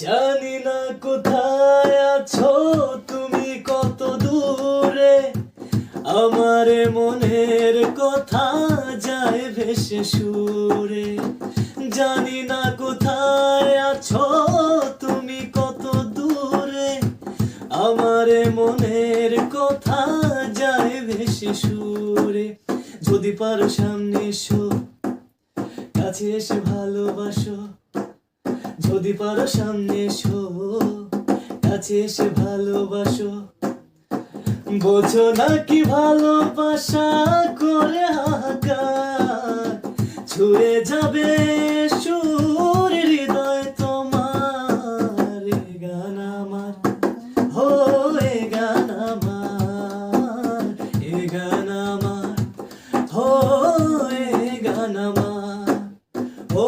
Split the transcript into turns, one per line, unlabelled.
জানি না কোথায় আছো তুমি কত দূরে। আমার মনের কথা যায় ভেসে সুরে। জানি না কোথায় আছো তুমি কত দূরে। আমার মনের কথা যায় ভেসে সুরে। যদি পারো সামনে এসো, কাছে এসে ভালোবাসো। যদি পারো সামনে এসো, কাছে এসে ভালোবাসো। বোঝো নাকি ভালোবাসা করে হাহাকার ছুঁড়ে যাবে সুর হৃদয় তোমার। গান আমার হো এ গান আমার, এ গান আমার হো এ গান আমার। ও